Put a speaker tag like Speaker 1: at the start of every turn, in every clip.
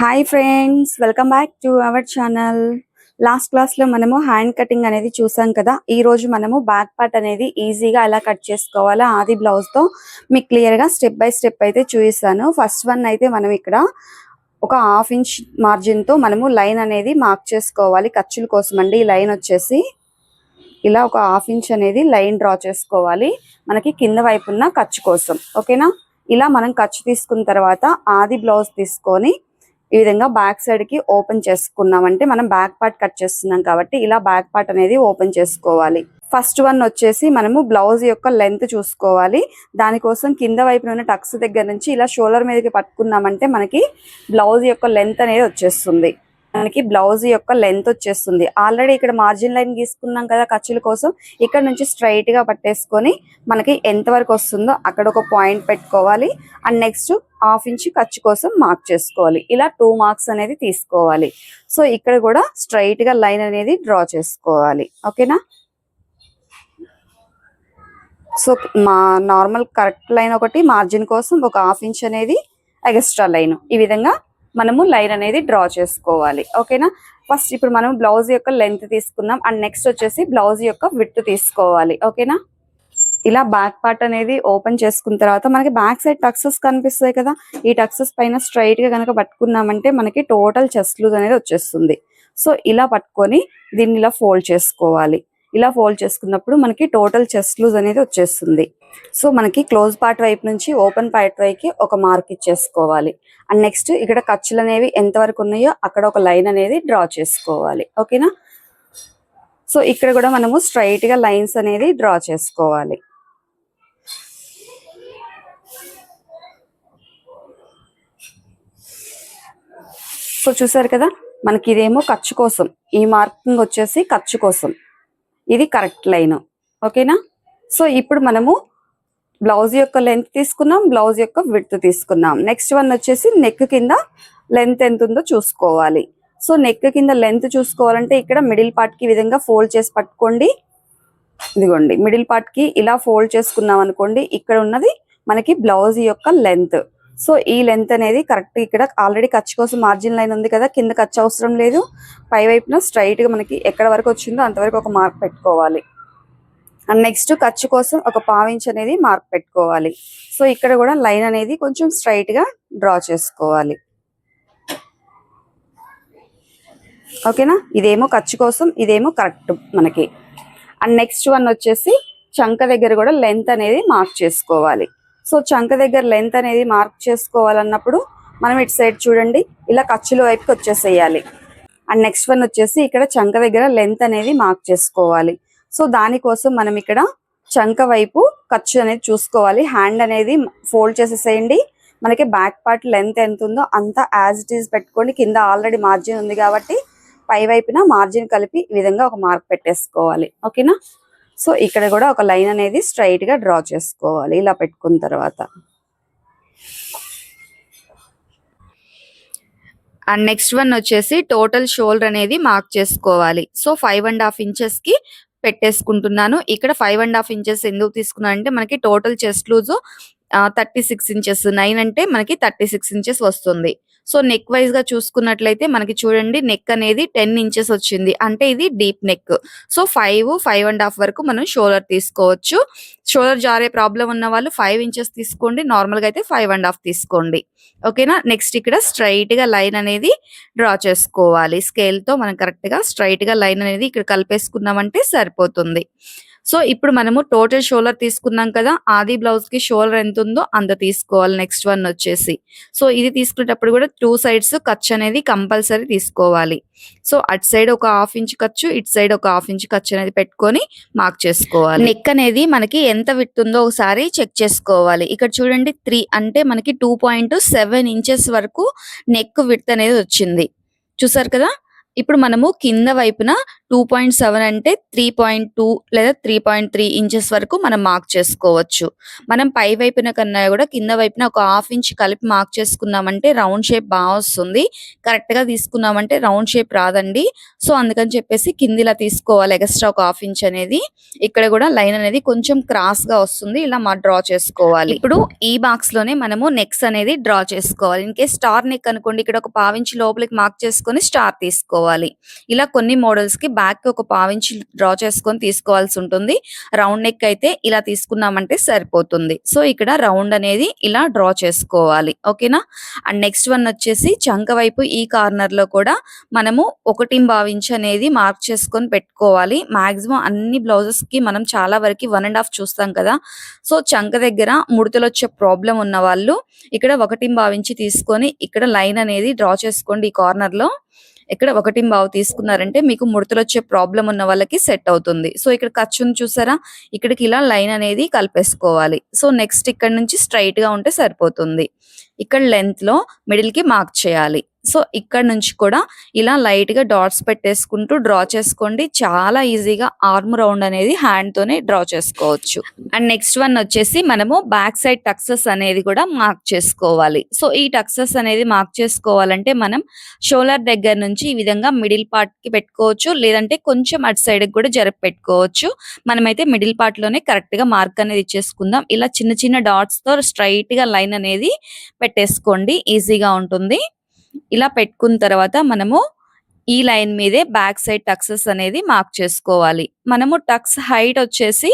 Speaker 1: Hi friends welcome back to our channel last క్లాస్లో మనము hand cutting అనేది చూసాం కదా. ఈ రోజు మనము బ్యాక్ పార్ట్ అనేది ఈజీగా ఎలా కట్ చేసుకోవాలో ఆది బ్లౌజ్తో మీకు క్లియర్గా స్టెప్ బై స్టెప్ అయితే చూపిస్తాను. ఫస్ట్ వన్ అయితే మనం ఇక్కడ ఒక హాఫ్ ఇంచ్ మార్జిన్తో మనము లైన్ అనేది మార్క్ చేసుకోవాలి. ఖర్చుల కోసం అండి. ఈ లైన్ వచ్చేసి ఇలా ఒక హాఫ్ ఇంచ్ అనేది లైన్ డ్రా చేసుకోవాలి. మనకి కింద వైపు ఉన్న ఖర్చు కోసం. ఓకేనా ఇలా మనం ఖర్చు తీసుకున్న తర్వాత ఆది బ్లౌజ్ తీసుకొని ఈ విధంగా బ్యాక్ సైడ్కి ఓపెన్ చేసుకున్నామంటే మనం బ్యాక్ పార్ట్ కట్ చేస్తున్నాం కాబట్టి ఇలా బ్యాక్ పార్ట్ అనేది ఓపెన్ చేసుకోవాలి. ఫస్ట్ వన్ వచ్చేసి మనము బ్లౌజ్ యొక్క లెంత్ చూసుకోవాలి. దానికోసం కింద వైపున ఉన్న టక్స్ దగ్గర నుంచి ఇలా షోల్డర్ మీదకి పట్టుకున్నామంటే మనకి బ్లౌజ్ యొక్క లెంత్ అనేది వచ్చేస్తుంది. మనకి బ్లౌజ్ యొక్క లెంత్ వచ్చేస్తుంది. ఆల్రెడీ ఇక్కడ మార్జిన్ లైన్ గీసుకున్నాం కదా ఖర్చుల కోసం. ఇక్కడ నుంచి స్ట్రైట్గా పట్టేసుకొని మనకి ఎంత వరకు వస్తుందో అక్కడ ఒక పాయింట్ పెట్టుకోవాలి. అండ్ నెక్స్ట్ హాఫ్ ఇంచ్ ఖర్చు కోసం మార్క్ చేసుకోవాలి. ఇలా టూ మార్క్స్ అనేది తీసుకోవాలి. సో ఇక్కడ కూడా స్ట్రైట్గా లైన్ అనేది డ్రా చేసుకోవాలి. ఓకేనా సో మా నార్మల్ కరెక్ట్ లైన్ ఒకటి మార్జిన్ కోసం ఒక హాఫ్ ఇంచ్ అనేది ఎక్స్ట్రా లైన్ ఈ విధంగా మనము లైన్ అనేది డ్రా చేసుకోవాలి. ఓకేనా? ఫస్ట్ ఇప్పుడు మనం బ్లౌజ్ యొక్క లెంత్ తీసుకున్నాం అండ్ నెక్స్ట్ వచ్చేసి బ్లౌజ్ యొక్క విత్ తీసుకోవాలి. ఓకేనా? ఇలా బ్యాక్ పార్ట్ అనేది ఓపెన్ చేసుకున్న తర్వాత మనకి బ్యాక్ సైడ్ టక్సెస్ కనిపిస్తాయి కదా? ఈ టక్సెస్ పైన స్ట్రైట్గా కనుక పట్టుకున్నామంటే మనకి టోటల్ చెస్ట్ లూజ్ అనేది వచ్చేస్తుంది. సో ఇలా పట్టుకొని దీన్ని ఇలా ఫోల్డ్ చేసుకోవాలి. ఇలా ఫోల్డ్ చేసుకున్నప్పుడు మనకి టోటల్ చెస్ట్ లూజ్ అనేది వచ్చేస్తుంది. సో మనకి క్లోజ్ పార్ట్ వైపు నుంచి ఓపెన్ పార్ట్ వైపుకి ఒక మార్క్ ఇచ్చేసుకోవాలి. అండ్ నెక్స్ట్ ఇక్కడ ఖర్చులు అనేవి ఎంత వరకు ఉన్నాయో అక్కడ ఒక లైన్ అనేది డ్రా చేసుకోవాలి. ఓకేనా? సో ఇక్కడ కూడా మనము స్ట్రైట్గా లైన్స్ అనేది డ్రా చేసుకోవాలి. సో చూసారు కదా? మనకి ఇదేమో ఖర్చు కోసం. ఈ మార్కింగ్ వచ్చేసి ఖర్చు కోసం. ఇది కరెక్ట్ లైన్. ఓకేనా? సో ఇప్పుడు మనము బ్లౌజ్ యొక్క లెంత్ తీసుకున్నాం బ్లౌజ్ యొక్క విడ్త్ తీసుకున్నాం. నెక్స్ట్ వన్ వచ్చేసి నెక్ కింద లెంత్ ఎంత ఉందో చూసుకోవాలి. సో నెక్ కింద లెంత్ చూసుకోవాలంటే ఇక్కడ మిడిల్ పార్ట్కి ఈ విధంగా ఫోల్డ్ చేసి పట్టుకోండి. ఇదిగోండి మిడిల్ పార్ట్కి ఇలా ఫోల్డ్ చేసుకున్నాం అనుకోండి ఇక్కడ ఉన్నది మనకి బ్లౌజ్ యొక్క లెంత్ సో ఈ లెంత్ అనేది కరెక్ట్ ఇక్కడ ఆల్రెడీ ఖర్చు కోసం మార్జిన్ లైన్ ఉంది కదా కింద ఖర్చు అవసరం లేదు. పై వైపున స్ట్రైట్గా మనకి ఎక్కడ వరకు వచ్చిందో అంతవరకు ఒక మార్క్ పెట్టుకోవాలి. అండ్ నెక్స్ట్ ఖర్చు కోసం ఒక పావించ్ అనేది మార్క్ పెట్టుకోవాలి. సో ఇక్కడ కూడా లైన్ అనేది కొంచెం స్ట్రైట్గా డ్రా చేసుకోవాలి. ఓకేనా ఇదేమో ఖర్చు కోసం ఇదేమో కరెక్ట్ మనకి. అండ్ నెక్స్ట్ వన్ వచ్చేసి చంక దగ్గర కూడా లెంత్ అనేది మార్క్ చేసుకోవాలి. సో చంక దగ్గర లెంత్ అనేది మార్క్ చేసుకోవాలన్నప్పుడు మనం ఇటు సైడ్ చూడండి ఇలా ఖర్చుల వైపుకి వచ్చేసేయాలి. అండ్ నెక్స్ట్ వన్ వచ్చేసి ఇక్కడ చంక దగ్గర లెంత్ అనేది మార్క్ చేసుకోవాలి. సో దానికోసం మనం ఇక్కడ చంక వైపు ఖర్చు అనేది చూసుకోవాలి. హ్యాండ్ అనేది ఫోల్డ్ చేసేసేయండి. మనకి బ్యాక్ పార్ట్ లెంత్ ఎంత ఉందో అంత యాజ్ ఇట్ ఈస్ పెట్టుకోండి. కింద ఆల్రెడీ మార్జిన్ ఉంది కాబట్టి పై వైపున మార్జిన్ కలిపి ఈ విధంగా ఒక మార్క్ పెట్టేసుకోవాలి. ఓకేనా సో ఇక్కడ కూడా ఒక లైన్ అనేది స్ట్రైట్గా డ్రా చేసుకోవాలి ఇలా పెట్టుకున్న తర్వాత. అండ్ నెక్స్ట్ వన్ వచ్చేసి టోటల్ షోల్డర్ అనేది మార్క్ చేసుకోవాలి. సో ఫైవ్ అండ్ హాఫ్ ఇంచెస్కి పెట్టేసుకుంటున్నాను. ఇక్కడ ఫైవ్ అండ్ హాఫ్ ఇంచెస్ ఎందుకు తీసుకున్నాను అంటే మనకి total chest loose thirty six inches nine అంటే మనకి థర్టీ సిక్స్ ఇంచెస్ వస్తుంది. సో నెక్ వైజ్గా చూసుకున్నట్లయితే మనకి చూడండి నెక్ అనేది టెన్ ఇంచెస్ వచ్చింది. అంటే ఇది deep neck so five five and half వరకు మనం షోలర్ తీసుకోవచ్చు. షోలర్ జారే ప్రాబ్లం ఉన్న వాళ్ళు ఫైవ్ ఇంచెస్ తీసుకోండి. నార్మల్గా అయితే ఫైవ్ అండ్ హాఫ్ తీసుకోండి. ఓకేనా? నెక్స్ట్ ఇక్కడ స్ట్రైట్గా లైన్ అనేది డ్రా చేసుకోవాలి. స్కేల్తో మనం కరెక్ట్గా స్ట్రైట్గా లైన్ అనేది ఇక్కడ కలిపేసుకున్నామంటే సరిపోతుంది. సో ఇప్పుడు మనము టోటల్ షోల్డర్ తీసుకున్నాం కదా ఆది బ్లౌజ్కి షోల్డర్ ఎంత ఉందో అంత తీసుకోవాలి. నెక్స్ట్ వన్ వచ్చేసి. సో ఇది తీసుకునేటప్పుడు కూడా టూ సైడ్స్ ఖర్చు అనేది కంపల్సరీ తీసుకోవాలి. సో అటు సైడ్ ఒక హాఫ్ ఇంచ్ ఖర్చు ఇటు సైడ్ ఒక హాఫ్ ఇంచ్ ఖర్చు అనేది పెట్టుకొని మార్క్ చేసుకోవాలి. నెక్ అనేది మనకి ఎంత విత్ ఉందో ఒకసారి చెక్ చేసుకోవాలి. ఇక్కడ చూడండి త్రీ అంటే మనకి టూ పాయింట్ సెవెన్ ఇంచెస్ వరకు నెక్ విత్ అనేది వచ్చింది. చూసారు కదా? ఇప్పుడు మనము కింద వైపున
Speaker 2: టూ పాయింట్ సెవెన్ అంటే త్రీ పాయింట్ టూ లేదా త్రీ పాయింట్ త్రీ ఇంచెస్ వరకు మనం మార్క్ చేసుకోవచ్చు. మనం పై వైపున కన్నా కూడా కింద వైపున ఒక హాఫ్ ఇంచ్ కలిపి మార్క్ చేసుకున్నామంటే రౌండ్ షేప్ బాగా వస్తుంది. కరెక్ట్గా తీసుకున్నామంటే రౌండ్ షేప్ రాదండి. సో అందుకని చెప్పేసి కిందిలా తీసుకోవాలి ఎక్స్ట్రా ఒక హాఫ్ ఇంచ్ అనేది. ఇక్కడ కూడా లైన్ అనేది కొంచెం క్రాస్గా వస్తుంది. ఇలా మా డ్రా చేసుకోవాలి. ఇప్పుడు ఈ బాక్స్లోనే మనము నెక్స్ అనేది డ్రా చేసుకోవాలి. ఇన్ స్టార్ నెక్ అనుకోండి ఇక్కడ ఒక పావించి లోపలికి మార్క్ చేసుకొని స్టార్ తీసుకోవాలి. ఇలా కొన్ని మోడల్స్కి బ్యాక్ ఒక పావించి డ్రా చేసుకొని తీసుకోవాల్సి ఉంటుంది. రౌండ్ నెక్ అయితే ఇలా తీసుకున్నామంటే సరిపోతుంది. సో ఇక్కడ రౌండ్ అనేది ఇలా డ్రా చేసుకోవాలి. ఓకేనా? అండ్ నెక్స్ట్ వన్ వచ్చేసి చంక వైపు ఈ కార్నర్లో కూడా మనము ఒకటి భావించి అనేది మార్క్ చేసుకొని పెట్టుకోవాలి. మాక్సిమం అన్ని బ్లౌజెస్కి మనం చాలా వరకు వన్ అండ్ హాఫ్ చూస్తాం కదా. సో చంక దగ్గర ముడతలు వచ్చే ప్రాబ్లం ఉన్న వాళ్ళు ఇక్కడ ఒకటి భావించి తీసుకొని ఇక్కడ లైన్ అనేది డ్రా చేసుకోండి ఈ కార్నర్లో. ఇక్కడ ఒకటి బావు తీసుకున్నారంటే మీకు ముడతలు వచ్చే ప్రాబ్లం ఉన్న వాళ్ళకి సెట్ అవుతుంది. సో ఇక్కడ ఖర్చును చూసారా? ఇక్కడికి ఇలా లైన్ అనేది కలిపేసుకోవాలి. సో నెక్స్ట్ ఇక్కడ నుంచి స్ట్రైట్గా ఉంటే సరిపోతుంది. ఇక్కడ లెంత్లో లో మిడిల్కి మార్క్ చేయాలి. సో ఇక్కడ నుంచి కూడా ఇలా లైట్గా డాట్స్ పెట్టేసుకుంటూ డ్రా చేసుకోండి. చాలా ఈజీగా ఆర్మ్ రౌండ్ అనేది హ్యాండ్ తోనే డ్రా చేసుకోవచ్చు. అండ్ నెక్స్ట్ వన్ వచ్చేసి మనము బ్యాక్ సైడ్ టక్సెస్ అనేది కూడా మార్క్ చేసుకోవాలి. సో ఈ టక్సెస్ అనేది మార్క్ చేసుకోవాలంటే మనం షోలర్ దగ్గర నుంచి ఈ విధంగా మిడిల్ పార్ట్కి పెట్టుకోవచ్చు. లేదంటే కొంచెం అటు సైడ్ కూడా జరిపి పెట్టుకోవచ్చు. మనమైతే మిడిల్ పార్ట్లోనే మార్క్ అనేది ఇచ్చేసుకుందాం. ఇలా చిన్న చిన్న డాట్స్తో స్ట్రైట్గా లైన్ అనేది పెట్టేసుకోండి. ఈజీగా ఉంటుంది. ఇలా పెట్టుకున్న తర్వాత మనము ఈ లైన్ మీదే బ్యాక్ సైడ్ టక్సెస్ అనేది మార్క్ చేసుకోవాలి. మనము టక్స్ హైట్ వచ్చేసి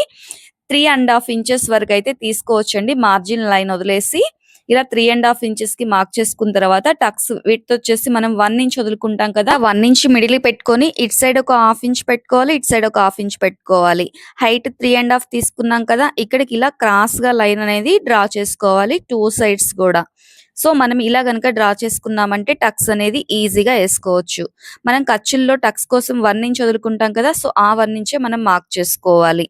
Speaker 2: త్రీ అండ్ హాఫ్ ఇంచెస్ వరకు అయితే తీసుకోవచ్చండి. మార్జిన్ లైన్ వదిలేసి ఇలా త్రీ అండ్ హాఫ్ ఇంచెస్కి మార్క్ చేసుకున్న తర్వాత టక్స్ విత్ వచ్చేసి మనం వన్ ఇంచ్ వదులుకుంటాం కదా వన్ ఇంచ్ మిడిల్ పెట్టుకొని ఇటు సైడ్ ఒక హాఫ్ ఇంచ్ పెట్టుకోవాలి ఇటు సైడ్ ఒక హాఫ్ ఇంచ్ పెట్టుకోవాలి. హైట్ త్రీ అండ్ హాఫ్ తీసుకున్నాం కదా ఇక్కడికి ఇలా క్రాస్గా లైన్ అనేది డ్రా చేసుకోవాలి టూ సైడ్స్ కూడా. సో మనం ఇలా గనుక డ్రా చేసుకున్నామంటే టక్స్ అనేది ఈజీగా వేసుకోవచ్చు. మనం ఖర్చుల్లో టక్స్ కోసం వన్ ఇంచ్ వదులుకుంటాం కదా సో ఆ వన్ ఇంచే మనం మార్క్ చేసుకోవాలి.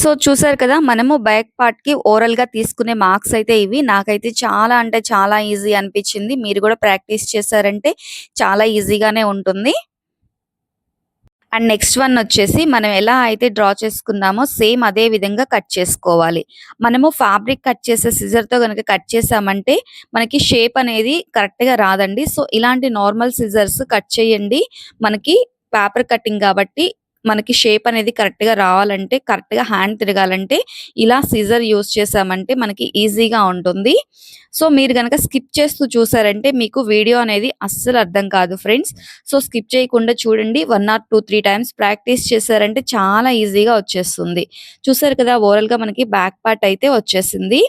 Speaker 2: సో చూసారు కదా మనము బ్యాక్ పార్ట్కి ఓరల్గా తీసుకునే మార్క్స్ అయితే ఇవి. నాకైతే చాలా అంటే చాలా ఈజీ అనిపించింది. మీరు కూడా ప్రాక్టీస్ చేశారంటే చాలా ఈజీగానే ఉంటుంది. అండ్ నెక్స్ట్ వన్ వచ్చేసి మనం ఎలా అయితే డ్రా చేసుకున్నామో సేమ్ అదే విధంగా కట్ చేసుకోవాలి. మనము ఫ్యాబ్రిక్ కట్ చేసే సిజర్తో కనుక కట్ చేసామంటే మనకి షేప్ అనేది కరెక్ట్గా రాదండి. సో ఇలాంటి నార్మల్ సిజర్స్ కట్ చేయండి. మనకి పేపర్ కటింగ్ కాబట్టి మనకి షేప్ అనేది కరెక్ట్గా రావాలంటే కరెక్ట్గా హ్యాండ్ తిరగాలంటే ఇలా సిజర్ యూస్ చేసామంటే మనకి ఈజీగా ఉంటుంది. సో మీరు కనుక స్కిప్ చేస్తూ చూసారంటే మీకు వీడియో అనేది అస్సలు అర్థం కాదు ఫ్రెండ్స్ సో స్కిప్ చేయకుండా చూడండి. One or two three times practice చేశారంటే చాలా ఈజీగా వచ్చేస్తుంది. చూసారు కదా ఓవరాల్గా మనకి బ్యాక్ పార్ట్ అయితే వచ్చేసింది.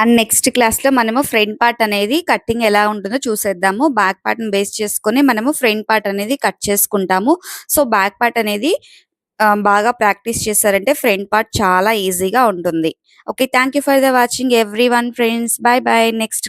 Speaker 2: అండ్ నెక్స్ట్ క్లాస్లో మనము ఫ్రంట్ పార్ట్ అనేది కట్టింగ్ ఎలా ఉంటుందో చూసేద్దాము. బ్యాక్ పార్ట్ని బేస్ చేసుకొని మనము ఫ్రంట్ పార్ట్ అనేది కట్ చేసుకుంటాము. సో బ్యాక్ పార్ట్ అనేది బాగా ప్రాక్టీస్ చేశారంటే ఫ్రంట్ పార్ట్ చాలా ఈజీగా ఉంటుంది. Okay thank you for the watching everyone friends. Bye bye next